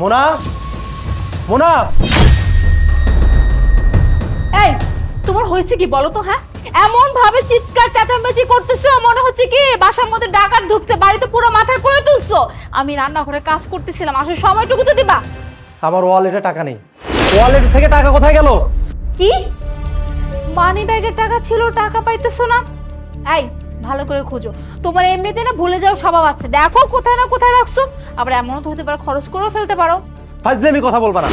মোনা? মোনা? এই তোমার হয়েছে কি বলো তো হ্যাঁ? এমন ভাবে চিৎকার চেঁচামেচি করতেছো মনে হচ্ছে কি বাসার মধ্যে ডাকাত ঢুকছে বাড়িতে পুরো মাথায় করে তুলছো। আমি রান্নাঘরে কাজ করতেছিলাম আসলে সময়টুকু তো দিবা। আমার ওয়ালেটে টাকা নেই। ওয়ালেট থেকে টাকা কোথায় গেল? কি? মানি ব্যাগের টাকা ছিল টাকা পাইতেছো না? এই ভালো করে খোঁজো। তোমার এমনিতে না ভুলে যাও স্বভাব আছে। দেখো কোথায় না কোথায় রাখছো। আবার এমনও তো হতে পারে খরচ করেও ফেলতে পারো। ফাজলে আমি কথা বলব না।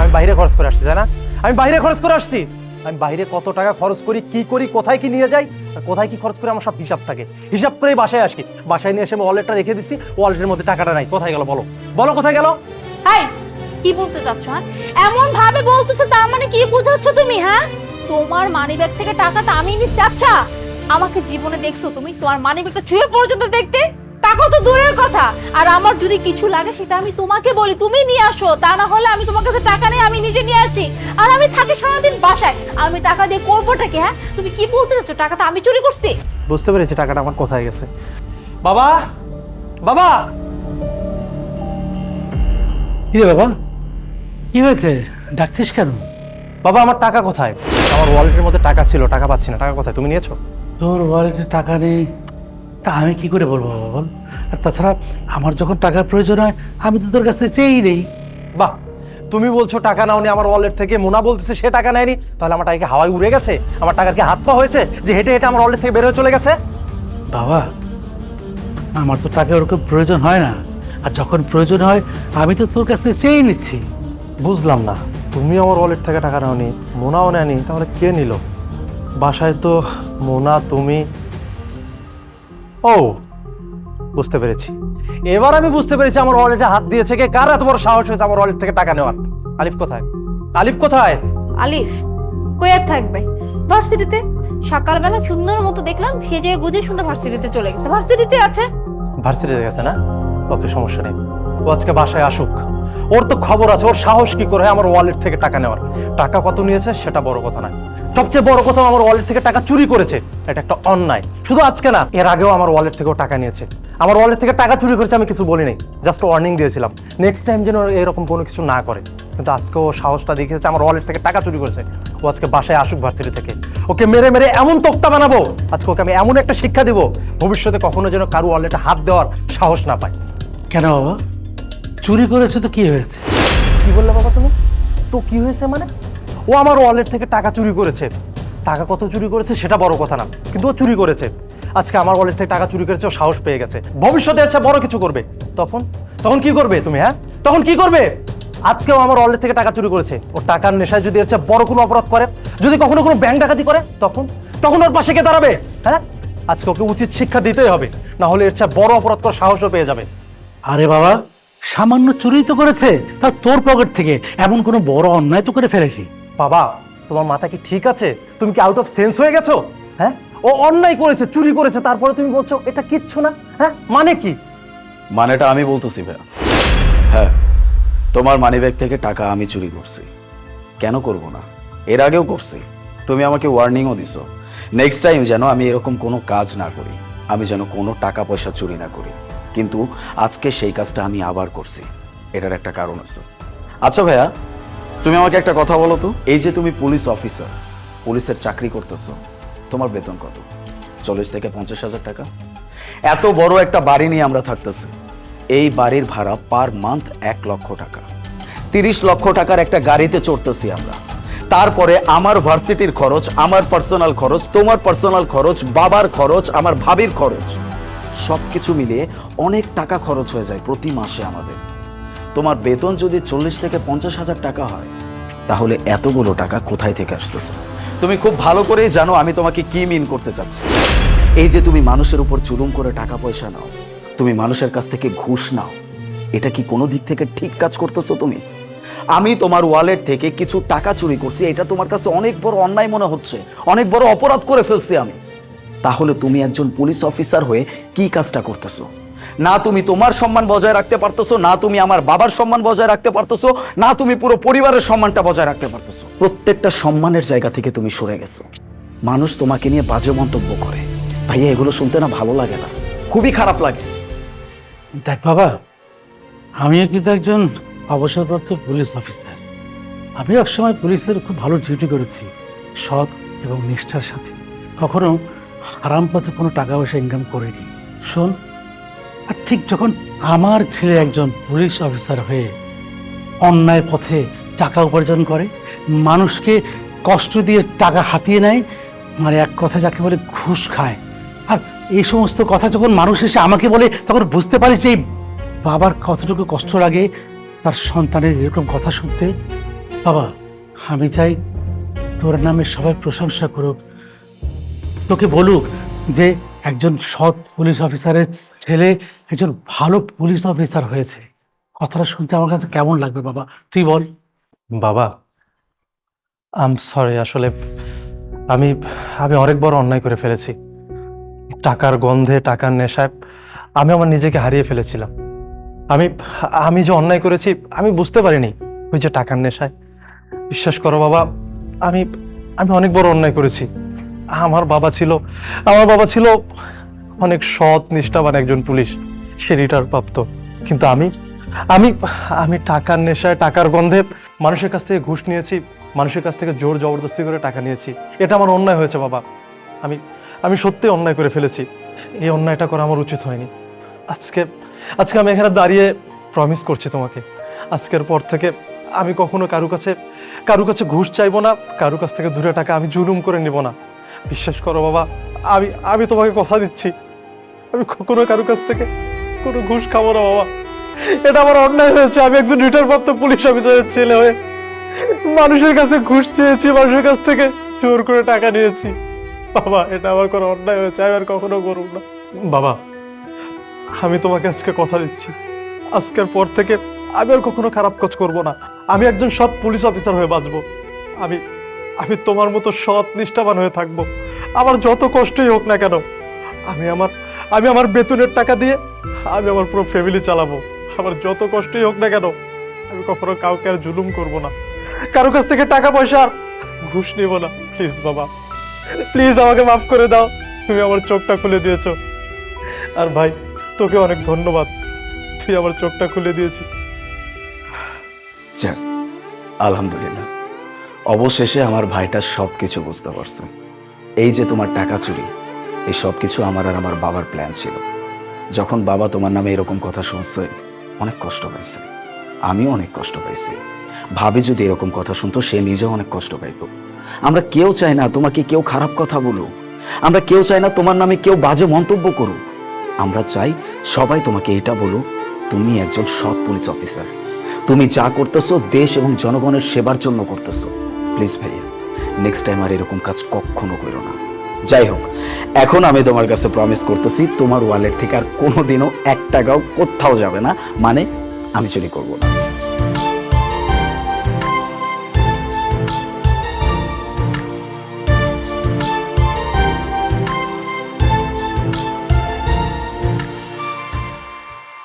আমি বাইরে খরচ করে আসছি তাই না? আমি বাইরে খরচ করে আসছি। আমি বাইরে কত টাকা খরচ করি কি করি কোথায় কি নিয়ে যাই আর কোথায় কি খরচ করে আমার সব হিসাব থাকে। হিসাব করেই বাসায় আসি। বাসায় নিয়ে এসে আমি ওয়ালেটটা রেখে দিচ্ছি ওয়ালেটের মধ্যে টাকাটা নাই। কোথায় গেল বলো? বলো কোথায় গেল? হাই কি বলতে চাচ্ছ হ্যাঁ? এমন ভাবে বলতেছো তার মানে কি বোঝাচ্ছ তুমি হ্যাঁ? তোমার মানিব্যাগ থেকে টাকাটা আমি নিচ্ছি আচ্ছা। আমাকে জীবনে দেখছ তুমি, তোমার মানিব্যাগটা ছুঁয়ে পর্যন্ত দেখতে? টাকা তো দূরের কথা। আর আমার যদি কিছু লাগে, সেটা আমি তোমাকে বলি। তুমি নিয়ে আসো, তা না হলে আমি তোমার কাছে টাকা নেই, আমি নিজে নিয়ে আসি আর আমি থাকি সারাদিন বাসায়। আমি টাকা দিয়ে করবোটা কি হ্যাঁ? তুমি কি বলতে চাচ্ছ? টাকাটা আমি চুরি করছি? বুঝতে পেরেছি, টাকাটা আমার কোথায় গেছে। বাবা! বাবা! কি কিরে বাবা? কি হয়েছে? ডাকছিস কেন? বাবা আমার টাকা কোথায়? আমার ওয়ালেটের মধ্যে টাকা ছিল টাকা পাচ্ছি না। টাকা কোথায়? তুমি নিয়েছো? তোর ওয়ালেটে টাকা নেই তা আমি কি করে বলব বাবা বল? আর তাছাড়া আমার যখন টাকার প্রয়োজন হয় আমি তো তোর কাছ চেয়েই নেই। বাহ তুমি বলছো টাকা নাওনি আমার ওয়ালেট থেকে মোনা বলতেছে সে টাকা নেয়নি। তাহলে আমার টাকা কি হাওয়ায় উড়ে গেছে? আমার টাকার কি হাত পা হয়েছে যে হেঁটে হেঁটে আমার ওয়ালেট থেকে বের হয়ে চলে গেছে? বাবা আমার তো টাকা ওরকম প্রয়োজন হয় না। আর যখন প্রয়োজন হয় আমি তো তোর কাছ থেকে চেয়েই নিচ্ছি। বুঝলাম না। তুমি আমার ওয়ালেট থেকে টাকা নাওনি মোনাও নেয়নি তাহলে কে নিল? বাসায় তো মোনা তুমি। ও বুঝতে পেরেছি। এবার আমি বুঝতে পেরেছি আমার ওয়ালেটে হাত দিয়েছে কে কার এত বড় সাহস হয়েছে আমার ওয়ালেট থেকে টাকা নেওয়ার? আলিফ কোথায়? আলিফ কোথায়? আলিফ কই আর থাকবে? ভার্সিটিতে? সকালবেলা সুন্দর মতো দেখলাম সে যে গুজে সুন্দর ভার্সিটিতে চলে গেছে। ভার্সিটিতে আছে? ভার্সিটিতে গেছে না? ওকে সমস্যা নেই। ও আজকে বাসায় আসুক। ওর তো খবর আছে, ওর সাহস কি করে আমার ওয়ালেট থেকে টাকা নেওয়ার? টাকা কত নিয়েছে সেটা বড় কথা নয়। সবচেয়ে বড় কথা আমার ওয়ালেট থেকে টাকা চুরি করেছে, এটা একটা অন্যায়। শুধু আজকে না, এর আগেও আমার ওয়ালেট থেকেও টাকা নিয়েছে। আমার ওয়ালেট থেকে টাকা চুরি করেছে আমি কিছু বলিনি জাস্ট ওয়ার্নিং দিয়েছিলাম। নেক্সট টাইম যেন এরকম কোনো কিছু না করে। কিন্তু আজকে ও সাহসটা দেখিয়েছে, আমার ওয়ালেট থেকে টাকা চুরি করেছে। ও আজকে বাসায় আসুক ভার্সিটি থেকে। ওকে মেরে মেরে এমন তক্তা বানাবো, আজকে ওকে আমি এমন একটা শিক্ষা দিব, ভবিষ্যতে কখনো যেন কারও ওয়ালেটে হাত দেওয়ার সাহস না পায়। কেন বাবা? চুরি করেছে তো কি হয়েছে? কি বললে বাবা তুমি? তো কি হয়েছে মানে? ও আমার ওয়ালেট থেকে টাকা চুরি করেছে। টাকা কত চুরি করেছে সেটা বড় কথা না কিন্তু ও চুরি করেছে। আজকে আমার ওয়ালেট থেকে টাকা চুরি করেছে ও সাহস পেয়ে গেছে। ভবিষ্যতে আচ্ছা বড় কিছু করবে। তখন? তখন কি করবে তুমি হ্যাঁ? তখন কি করবে? আজকেও আমার ওয়ালেট থেকে টাকা চুরি করেছে। ও টাকার নেশায় যদি হচ্ছে বড় কোনো অপরাধ করে যদি কখনো কোনো ব্যাংক ডাকাতি করে তখন? তখন ওর পাশে কে দাঁড়াবে হ্যাঁ? আজকে ওকে উচিত শিক্ষা দিতেই হবে না হলে এর চেয়ে বড় অপরাধ করার সাহসও পেয়ে যাবে। আরে বাবা সামান্য চুরি তো করেছে তা তোর পকেট থেকে। এমন কোনো বড় অন্যায় তো করে ফেলেছি বাবা তোমার মাথা কি ঠিক আছে? তুমি কি আউট অফ সেন্স হয়ে গেছো? হ্যাঁ? ও অন্যায় করেছে চুরি করেছে তারপরে তুমি বলছো এটা কিচ্ছু না? হ্যাঁ? মানে কি? মানেটা আমি বলতেছি ভাইয়া। হ্যাঁ তোমার মানিব্যাগ থেকে টাকা আমি চুরি করছি। কেন করব না? এর আগেও করছি। তুমি আমাকে ওয়ার্নিংও দিছো। নেক্সট টাইম যেন আমি এরকম কোনো কাজ না করি আমি যেন কোনো টাকা পয়সা চুরি না করি। কিন্তু আজকে সেই কাজটা আমি আবার করছি। এটার একটা কারণ আছে। আচ্ছা ভাইয়া, তুমি আমাকে একটা কথা বলো তো। এই যে তুমি পুলিশ অফিসার, পুলিশের চাকরি করতেছো, তোমার বেতন কত? চল্লিশ থেকে পঞ্চাশ হাজার টাকা। এত বড় একটা বাড়ি নিয়ে আমরা থাকতেছি। এই বাড়ির ভাড়া পার মান্থ এক লক্ষ টাকা। তিরিশ লক্ষ টাকার একটা গাড়িতে চড়তেছি আমরা। তারপরে আমার ভার্সিটির খরচ, আমার পার্সোনাল খরচ, তোমার পার্সোনাল খরচ, বাবার খরচ, আমার ভাবির খরচ। সব কিছু মিলিয়ে অনেক টাকা খরচ হয়ে যায় প্রতি মাসে আমাদের। তোমার বেতন যদি চল্লিশ থেকে পঞ্চাশ হাজার টাকা হয়, তাহলে এতগুলো টাকা কোথায় থেকে আসতেছে? তুমি খুব ভালো করেই জানো আমি তোমাকে কি মিন করতে চাচ্ছি। এই যে তুমি মানুষের উপর চুলুম করে টাকা পয়সা নাও, তুমি মানুষের কাছ থেকে ঘুষ নাও, এটা কি কোনো দিক থেকে ঠিক কাজ করতেছো তুমি? আমি তোমার ওয়ালেট থেকে কিছু টাকা চুরি করছি, এটা তোমার কাছে অনেক বড় অন্যায় মনে হচ্ছে, অনেক বড় অপরাধ করে ফেলছি আমি। তাহলে তুমি একজন পুলিশ অফিসার হয়ে কি কাজটা করতেছো? না তুমি তোমার সম্মান বজায় রাখতে পারতেছো, না তুমি আমার বাবার সম্মান বজায় রাখতে পারতেছো, না তুমি পুরো পরিবারের সম্মানটা বজায় রাখতে পারতেছো। প্রত্যেকটা সম্মানের জায়গা থেকে তুমি সরে গেছো। মানুষ তোমাকে নিয়ে বাজে মন্তব্য করে। ভাইয়া, এগুলো শুনতে না ভালো লাগে না। খুবই খারাপ লাগে। দেখ বাবা, আমিও কিন্তু একজন অবসরপ্রাপ্ত পুলিশ অফিসার। আমি একসময় পুলিশের খুব ভালো ডিউটি করেছি, সৎ এবং নিষ্ঠার সাথে। কখনো হারাম পথে কোনো টাকা পয়সা ইনকাম করিনি। শোন, আর ঠিক যখন আমার ছেলে একজন পুলিশ অফিসার হয়ে অন্যায় পথে টাকা উপার্জন করে, মানুষকে কষ্ট দিয়ে টাকা হাতিয়ে নেয় মানে এক কথা যাকে বলে ঘুষ খায়, আর এই সমস্ত কথা যখন মানুষ এসে আমাকে বলে, তখন বুঝতে পারি যে বাবার কতটুকু কষ্ট লাগে তার সন্তানের এরকম কথা শুনতে। বাবা, আমি চাই তোর নামে সবাই প্রশংসা করুক তোকে বলুক যে একজন সৎ পুলিশ অফিসারের ছেলে একজন ভালো পুলিশ অফিসার হয়েছে। কথাটা শুনতে আমার কাছে কেমন লাগবে বাবা? তুই বল। বাবা আম সরি আসলে আমি আমি অনেক বড় অন্যায় করে ফেলেছি। টাকার গন্ধে, টাকার নেশায় আমি আমার নিজেকে হারিয়ে ফেলেছিলাম। আমি আমি যে অন্যায় করেছি, আমি বুঝতে পারিনি ওই যে টাকার নেশায়। বিশ্বাস করো বাবা, আমি আমি অনেক বড় অন্যায় করেছি। আমার বাবা ছিল, আমার বাবা ছিল অনেক সৎ, নিষ্ঠাবান একজন পুলিশ, সে রিটায়ার প্রাপ্ত কিন্তু আমি আমি আমি টাকার নেশায়, টাকার গন্ধে মানুষের কাছ থেকে ঘুষ নিয়েছি, মানুষের কাছ থেকে জোর জবরদস্তি করে টাকা নিয়েছি। এটা আমার অন্যায় হয়েছে, বাবা। আমি আমি সত্যি অন্যায় করে ফেলেছি। এই অন্যায়টা করা আমার উচিত হয়নি। আজকে আজকে আমি এখানে দাঁড়িয়ে প্রমিস করছি তোমাকে। আজকের পর থেকে আমি কখনো কারু কাছে, কারও কাছে ঘুষ চাইব না, কারু কাছ থেকে দূরে টাকা আমি জুলুম করে নিব না। বিশ্বাস করো বাবা, আমি আমি তোমাকে কথা দিচ্ছি। আমি কখনো কারু কাছ থেকে কোনো ঘুষ খাব না বাবা। এটা আমার অন্যায় হয়েছে, আমি একজন রিটার্ন প্রাপ্ত পুলিশ অফিসারের ছেলে হয়ে মানুষের কাছে ঘুষ চেয়েছি, মানুষের কাছ থেকে জোর করে টাকা নিয়েছি। বাবা, এটা আমার কোনো অন্যায় হয়েছে, আমি আর কখনো করব না। বাবা, আমি তোমাকে আজকে কথা দিচ্ছি। আজকের পর থেকে আমি আর কখনো খারাপ কাজ করব না। আমি একজন সৎ পুলিশ অফিসার হয়ে বাঁচবো। আমি আমি তোমার মতো সৎ, নিষ্ঠাবান হয়ে থাকব। আমার যত কষ্টই হোক না কেন, আমি আমার আমি আমার বেতনের টাকা দিয়ে, আমি আমার পুরো ফ্যামিলি চালাবো। আমার যত কষ্টই হোক না কেন, আমি কখনো কাউকে আর জুলুম করব না। কারও কাছ থেকে টাকা পয়সা ঘুষ নিব না। প্লিজ বাবা প্লিজ আমাকে মাফ করে দাও। তুমি আমার চোখটা খুলে দিয়েছ। আর ভাই, তোকে অনেক ধন্যবাদ। তুই আমার চোখটা খুলে দিয়েছিস। আলহামদুলিল্লাহ। অবশেষে আমার ভাইটা সব কিছু বুঝতে পারছে। এই যে তোমার টাকা চুরি, এই সব কিছু আমার আর আমার বাবার প্ল্যান ছিল। যখন বাবা তোমার নামে এরকম কথা শুনছে, অনেক কষ্ট পাইছে। আমিও অনেক কষ্ট পাইছি। ভাবি যদি এরকম কথা শুনতো, সে নিজেও অনেক কষ্ট পাইতো। আমরা কেউ চাই না তোমাকে কেউ খারাপ কথা বলুক। আমরা কেউ চাই না তোমার নামে কেউ বাজে মন্তব্য করুক। আমরা চাই সবাই তোমাকে এটা বলুক, তুমি একজন সৎ পুলিশ অফিসার তুমি যা করতেছো, দেশ এবং জনগণের সেবার জন্য করতেছো। প্লিজ ভাইয়া নেক্সট টাইম আর এরকম কাজ কখনো করো না। যাই হোক, এখন আমি তোমার কাছে প্রমিস করতেছি, তোমার ওয়ালেট থেকে আর কোনো দিনও এক টাকাও কোথাও যাবে না। মানে আমি চুরি করব না।